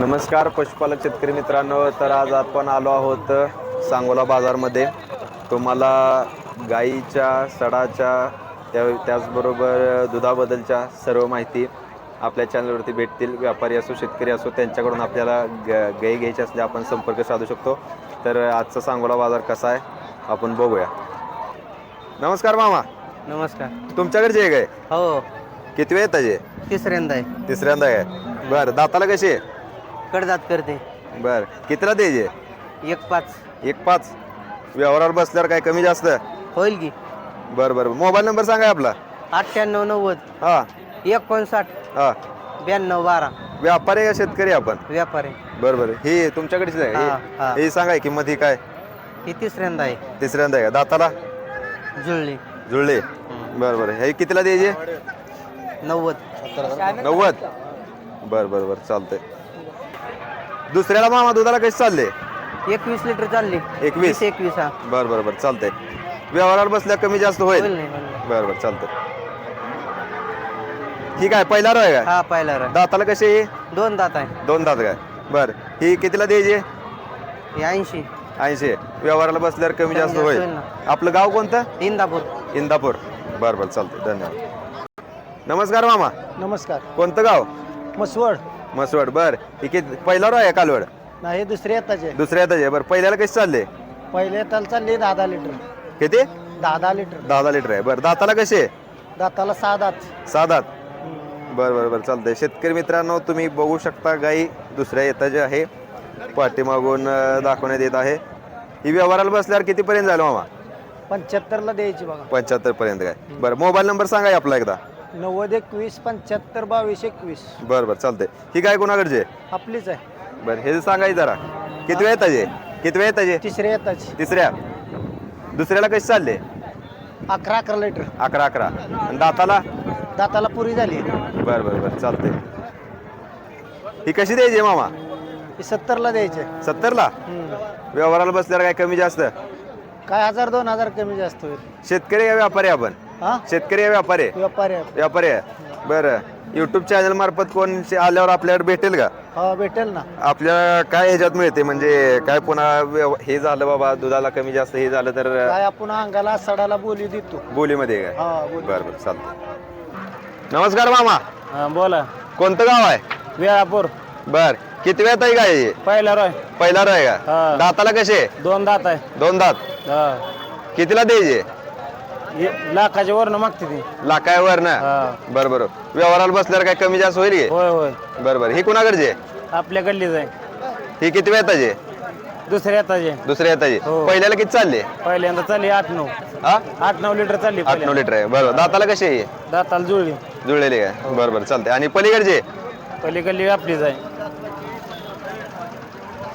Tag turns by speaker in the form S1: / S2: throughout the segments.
S1: नमस्कार पशुपालक शेतकरी मित्रांनो तर आज आपण आलो आहोत सांगोला बाजारमध्ये. तुम्हाला गाईच्या सडाच्या त्या त्याचबरोबर दुधाबद्दलच्या सर्व माहिती आपल्या चॅनलवरती भेटतील. व्यापारी असो शेतकरी असो त्यांच्याकडून आपल्याला ग गाई घ्यायची असले आपण संपर्क साधू शकतो. तर आजचा सांगोला बाजार कसा आहे आपण बघूया. नमस्कार मामा.
S2: नमस्कार.
S1: तुमच्याकडचे गाय
S2: हो.
S1: किती वेळ येताचे
S2: तिसऱ्यांदा आहे.
S1: तिसऱ्यांदा आहे. बरं दाताला कशी आहे?
S2: कडदात करते.
S1: बरं. कितीला द्यायचे
S2: एक पाच.
S1: एक पाच. व्यवहारावर बसल्यावर काय कमी जास्त?
S2: होईल की.
S1: बरं बरं. मोबाईल नंबर सांगा आपला.
S2: अठ्ठ्याण्णव नव्वद.
S1: हा.
S2: एकोणसाठ.
S1: हा.
S2: ब्याण्णव बारा.
S1: व्यापारी का शेतकरी आपण?
S2: व्यापारी.
S1: बरं बरं. ही तुमच्याकडेच आहे
S2: हा, हा.
S1: ही- ही सांगा किंमत ही काय?
S2: ही तिसऱ्यांदा आहे.
S1: तिसऱ्यांदा आहे का? दाताला?
S2: जुळली.
S1: जुळले. बरं बरं. हे कितीला द्यायचे
S2: नव्वद.
S1: नव्वद. बरं बरं बरं. चालतंय. दुसऱ्याला मामा दुधाला कसे चालले?
S2: एकवीस लिटर चालली.
S1: एकवीस?
S2: वीस एकवीस हा.
S1: बरं बरं बरं चालतंय. व्यवहारावर बसल्या कमी जास्त होईल. बरं बरं चालतंय. ठीक आहे पहिला रो आहे का
S2: हा पहिला रा
S1: दाताला कसे आहे
S2: दोन दात आहे.
S1: दोन दात काय? बर. ही कितीला द्यायची?
S2: ही ऐंशी.
S1: ऐंशी. व्यवहाराला बसल्यावर कमी जास्त
S2: जास्त
S1: होईल.
S2: होईल ना.
S1: आपलं गाव कोणतं?
S2: इंदापूर.
S1: इंदापूर. बरं बरं चालतंय. धन्यवाद. नमस्कार मामा.
S2: नमस्कार.
S1: कोणतं गाव?
S2: मसवड
S1: मसवड बर. किती पहिला रो आहे कालवड?
S2: नाही दुसरे येताचे
S1: दुसऱ्या येताचे बरं. पहिल्याला कसे चालले?
S2: पहिले ताल चालली दहा दहा लिटर.
S1: किती?
S2: दहा दहा लिटर.
S1: दहा दहा लिटर आहे बरं. दाताला कसे
S2: दाताला सहा दात.
S1: सहा दात. बरं बरं बरं. चालतंय. शेतकरी मित्रांनो तुम्ही बघू शकता गाई दुसऱ्या येताचे आहे. पाठीमागून अं, दाखवण्यात येत आहे. ही व्यवहाराला बसल्यावर कितीपर्यंत झालं मामा?
S2: पंच्याहत्तरला द्यायची बघा.
S1: पंच्याहत्तर पर्यंत काय? बरं मोबाईल नंबर सांगा आपला एकदा.
S2: नव्वद एकवीस पंच्याहत्तर बावीस एकवीस.
S1: बरं बरं चालतंय. ही काय कोणाकडचे
S2: आपलीच आहे.
S1: बरं हे सांगाय जरा. किती वेळ येताचे किती वेळ येताचे
S2: तिसऱ्या येताची.
S1: तिसऱ्या. दुसऱ्याला कसे चालले
S2: अकरा अकरा लिटर
S1: अकरा अकरा. आणि दाताला?
S2: दाताला पुरी झाली.
S1: बरं बरं बरं चालतंय. ही कशी द्यायची मामा?
S2: ही सत्तरला द्यायचे
S1: सत्तरला? व्यवहाराला बसल्यावर काय कमी जास्त?
S2: काय हजार दोन हजार कमी जास्त होईल.
S1: शेतकरी का व्यापारी आपण?
S2: हा?
S1: शेतकरी का व्यापारी
S2: व्यापारी आहे.
S1: व्यापारी आहे. बरं. युट्यूब चॅनल मार्फत कोण आल्यावर आपल्याकडे भेटेल का?
S2: हा भेटेल ना.
S1: आपल्याला काय ह्याच्यात मिळते? म्हणजे काय पुन्हा व्यव- हे झालं बाबा दुधाला कमी जास्त हे झालं तर
S2: काय आपण अंगाला सडाला बोली देतो.
S1: बोलीमध्ये काय
S2: हा बोली.
S1: बरं बरं चालतं नमस्कार मामा.
S2: बोला.
S1: कोणतं गाव आहे?
S2: वेळापूर.
S1: बर. किती वेळ आहे काय हे?
S2: पहिला रोय.
S1: पहिला रो आहे का?
S2: हा.
S1: दाताला कसे?
S2: दोन दात आहे.
S1: दोन दात? कितीला द्यायचे?
S2: लाखाच्या वरनं मागते ती.
S1: लाखावर ना
S2: हा.
S1: बरं बरं. व्यवहाराला बसल्यावर काय कमी जास्त होईल की?
S2: होय होय.
S1: बरं बरं. ही कुणाकडचे
S2: आपल्या गल्लीच आहे.
S1: ही किती वेळ येताचे
S2: दुसऱ्या येताचे
S1: दुसऱ्या येताचे
S2: हो.
S1: पहिल्याला किती चालले
S2: पहिल्यांदा चालली आठ नऊ.
S1: हा?
S2: आठ नऊ लिटर चालली
S1: आठ नऊ लिटर आहे. बरोबर दाताला कसे आहे
S2: दाताला जुळली.
S1: जुळलेले आहे बरं बरं. चालते आणि पलीकडचे
S2: पहिली गल्ली आपलीच आहे.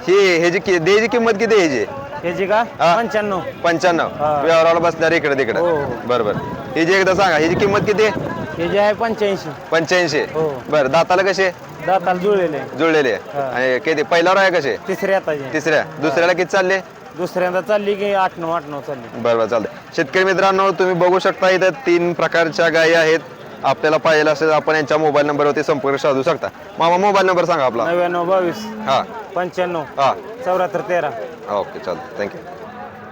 S1: ही ह्याची कि- द्यायची किंमत किती आहे ह्याची?
S2: का?
S1: हा.
S2: पंच्याण्णव.
S1: पंच्याण्णव.
S2: हा.
S1: व्यवहाराला बसल्यावर इकडे तिकडे.
S2: हो.
S1: बरं बरं ह्याची एकदा सांगा ह्याची किंमत किती? आहे
S2: ह्याची आहे पंच्याऐंशी.
S1: पंच्याऐंशी.
S2: हो.
S1: बरं दाताला कसे?
S2: दाताला जुळलेले.
S1: जुळलेले. आहे
S2: हा.
S1: आणि किती? पहिल्यावर आहे कसे?
S2: तिसऱ्या येताचे
S1: तिसऱ्या. दुसऱ्याला किती चालले?
S2: दुसऱ्यांदा चालली की आठ नऊ आठ नऊ चालली.
S1: बरं बरं चालतंय. शेतकरी मित्रांनो तुम्ही बघू शकता इथं तीन प्रकारच्या गायी आहेत. आपल्याला पाहिजे असेल आपण यांच्या मोबाईल नंबरवरती संपर्क साधू शकता. मामा मोबाईल नंबर सांगा आपला.
S2: नव्याण्णव बावीस.
S1: हा.
S2: पंच्याण्णव.
S1: हा.
S2: चौऱ्याहत्तर तेरा.
S1: ओके चालतं थँक्यू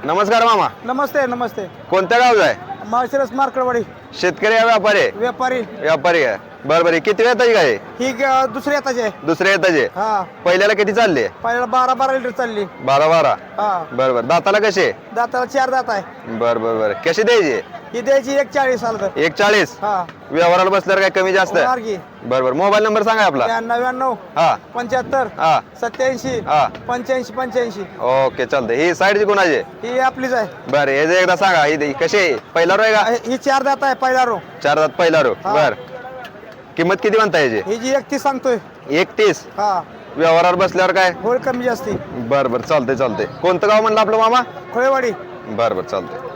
S1: नमस्कार मामा.
S2: नमस्ते नमस्ते.
S1: कोणत्या गावचा आहे
S2: माळशिरस मार्कडवाडी
S1: शेतकरी आहे व्यापारी आहे?
S2: व्यापारी.
S1: व्यापारी आहे. बरं बरं. किती वेळ काय
S2: ही दुसऱ्या येताचे
S1: दुसऱ्या येताचे
S2: हा.
S1: पहिल्याला किती चालले?
S2: पहिला बारा बारा लिटर चालली.
S1: बारा बारा.
S2: हा.
S1: बरं बरं. दाताला कसे
S2: दाताला चार दात आहे.
S1: बरं बरं बरं. कसे द्यायचे?
S2: ही द्यायची एक चाळीस आलं तर.
S1: एक चाळीस
S2: हा.
S1: व्यवहाराला बसल्यावर काय कमी जास्त? बरं बरं. मोबाईल नंबर सांगा आपला.
S2: नव्याण्णव
S1: हा.
S2: पंच्याहत्तर
S1: हा.
S2: सत्याऐंशी
S1: हा.
S2: पंच्याऐंशी पंच्याऐंशी.
S1: ओके चालतंय. ही साईडची कोणाची? आहे?
S2: ही आपलीच आहे.
S1: बरं हे जे एकदा सांगा. ही कशी आहे? पहिला रो आहे का?
S2: ही चार दात आहे पहिला रो
S1: चार दात पहिला रो
S2: हा.
S1: बर. किंमत किती म्हणता याची?
S2: ही जी एकतीस सांगतोय.
S1: एक तीस
S2: हा.
S1: व्यवहारावर बसल्यावर काय?
S2: होळ कमी जास्ती.
S1: बर बर. चालतंय चालतंय. कोणतं गाव म्हणलं आपलं मामा?
S2: खोळेवाडी.
S1: बर बर. चालतंय.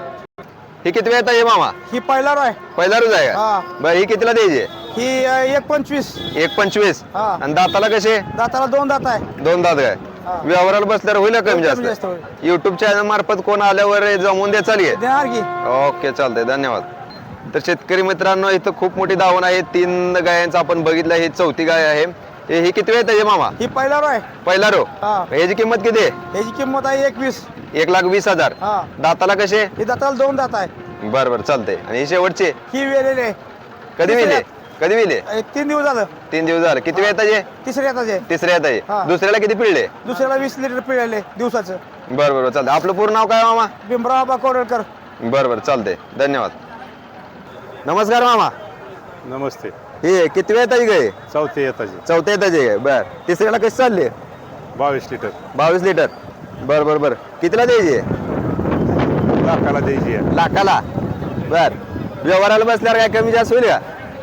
S1: ही किती वेळ आहे मामा?
S2: ही पहिला आहे
S1: पहिला रोज आहे का?
S2: हा.
S1: बर ही कितीला द्यायची?
S2: ही अ, एक पंचवीस.
S1: एक पंचवीस.
S2: हा.
S1: आणि दाताला कसे?
S2: दाताला दोन दात आहे.
S1: दोन दात काय?
S2: हा.
S1: व्यवहाराला बसल्यावर होईल कमी
S2: कमी जास्त?
S1: जास्त
S2: होईल.
S1: युट्यूब चॅनल मार्फत कोण आल्यावर जमवून द्या
S2: देणार की.
S1: ओके चालतंय. धन्यवाद. तर शेतकरी मित्रांनो इथं खूप मोठी दावण आहे. तीन गायांचं आपण बघितलं. ही चौथी गाय आहे. हे ही किती वेळ त्याचे मामा?
S2: ही पहिला रो आहे
S1: पहिला रो?
S2: हा.
S1: ह्याची किंमत किती आहे?
S2: ह्याची किंमत आहे एकवीस.
S1: एक लाख वीस हजार.
S2: हा.
S1: दाताला कसे?
S2: ही दाताला दोन दात आहे.
S1: बर बर चालते आणि ही शेवटचे?
S2: ही वेलेले. आहे
S1: कधी मिले? कधी मिले?
S2: एक तीन दिवस झालं.
S1: तीन दिवस झाले. किती वेळ त्याचे
S2: तिसऱ्या येताचे
S1: तिसऱ्या येताचे
S2: हा.
S1: दुसऱ्याला किती पिळले?
S2: दुसऱ्याला वीस लिटर पिळाले दिवसाचं.
S1: बर बर चालते आपलं पूर्ण नाव काय मामा?
S2: भीमराव आबा कोरडकर.
S1: बर बर चालते धन्यवाद. नमस्कार मामा.
S3: नमस्ते.
S1: हे किती वेळ ताई गए
S3: चौथे येताचे
S1: चौथ्या येताचे काय बर. तिसऱ्याला कशी चालली?
S3: बावीस लिटर.
S1: बावीस लिटर. बर बर बर. कितीला द्यायची?
S3: लाखाला द्यायची आहे.
S1: लाखाला? बर. व्यवहाराला बसल्यावर काय कमी जास्त होईल का?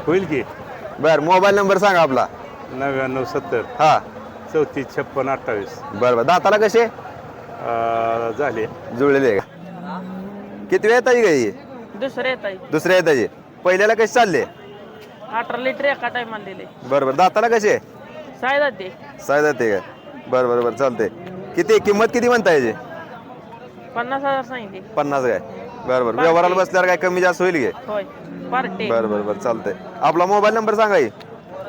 S3: होईल की.
S1: बर मोबाईल नंबर सांगा आपला.
S3: नव्याण्णव सत्तर.
S1: हा.
S3: चौतीस छप्पन अठ्ठावीस.
S1: बर बर. दाताला कसे?
S3: अं, झाले.
S1: जुळलेले का? किती वेळ येताची गाई
S4: दुसरे येत. आहे
S1: दुसऱ्या येताची पहिल्याला कसे चालले?
S4: अठरा लिटर एका टायमाला दिले.
S1: बर बर. दाताला कसे?
S4: साय जाते
S1: साय जाते काय बर बर बर. चालते किती किंमत किती म्हणता याची?
S4: पन्नास हजार सांगितले.
S1: पन्नास काय? बर बर. व्यवहाराला बसल्यावर काय कमी जास्त होईल गे
S4: होय. पार्टी.
S1: बर बर बर. चालतंय. आपला मोबाईल नंबर सांगा की.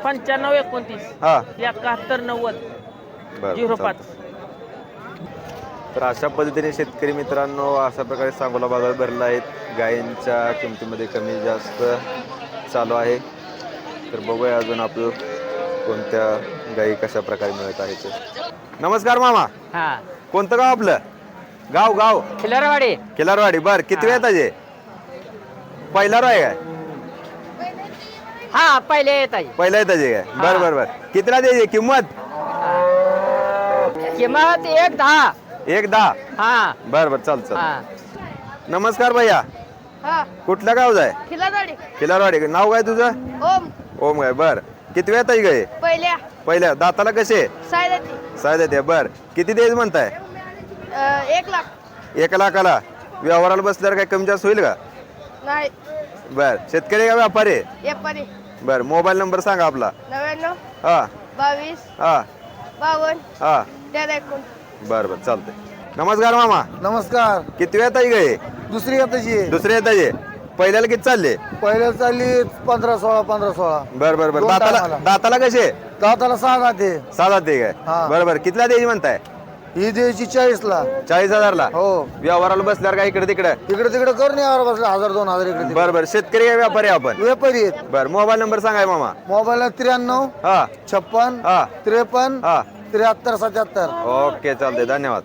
S4: पंच्याण्णव एकोणतीस.
S1: हा.
S4: एकाहत्तर नव्वद.
S1: बर
S4: झिरो
S1: चालतंय.
S4: पाच
S1: तर अशा पद्धतीने शेतकरी मित्रांनो अशा प्रकारे सांगोला बाजार भरला आहेत गायींच्या किमतीमध्ये कमी जास्त चालू आहे. तर बघूया अजून आपलं कोणत्या गायी कशा प्रकारे मिळत आहेत. ते. नमस्कार मामा.
S5: हा.
S1: कोणतं गाव आपलं? गाव गाव.
S5: खिलारवाडी.
S1: किलारवाडी बर किती वेळ ताजे पहिला रो आहे काय?
S5: हा पहिले येत आहे
S1: पहिला येताचे काय? बर बर बर. कितीला द्यायची किंमत?
S5: किंमत एक दहा.
S1: एक दहा.
S5: हा.
S1: बर बर चाल चाल.
S5: हा.
S1: नमस्कार भैया.
S6: हा.
S1: कुठल्या गावचा आहे
S6: खिलारवाडी.
S1: किलारवाडी नाव काय तुझं?
S6: ओम.
S1: ओम काय बर. किती वेळ ताई गाय?
S6: पहिल्या.
S1: पहिल्या. दाताला कसे? साय देते. बर. किती द्यायचं म्हणताय?
S6: अं, एक लाख.
S1: एक लाखाला. व्यवहाराला बसल्यावर काय कमी जास्त होईल का?
S6: नाही.
S1: बर. शेतकरी का व्यापारी आहे?
S6: एपारी
S1: बर. मोबाईल नंबर सांगा आपला.
S6: नव्याण्णव.
S1: हा.
S6: बावीस.
S1: हा.
S6: बावन्न.
S1: हा.
S6: तेरा एकूण
S1: बर बर. चालतंय. नमस्कार मामा.
S2: नमस्कार.
S1: किती वेळ ताई गाय?
S2: दुसरी येताची
S1: दुसरे येताचे पहिल्याला किती चालले?
S2: पहिल्या चालली पंधरा सोळा पंधरा सोळा.
S1: बर बर बर.
S2: दोन
S1: दाताला
S2: टायमाला.
S1: दाताला कसे
S2: दाताला सहा जाते
S1: साधा ते काय?
S2: हा.
S1: बर बर. कितीला द्यायची म्हणताय?
S2: ही द्यायची चाळीस ला
S1: चाळीस हजारला?
S2: हो.
S1: व्यवहाराला बसल्यावर काय इकडे तिकडे?
S2: इकडे तिकडे करून यावर बसला. हजार दोन हजार इकडे
S1: बर बर. शेतकरी का व्यापारी आपण?
S2: व्यापारी आहेत.
S1: बर मोबाईल नंबर सांगाय मामा.
S2: मोबाईल त्र्याण्णव
S1: हा.
S2: छप्पन
S1: हा.
S2: त्रेपन्न
S1: हा.
S2: त्र्याहत्तर सत्याहत्तर.
S1: ओके चालते धन्यवाद.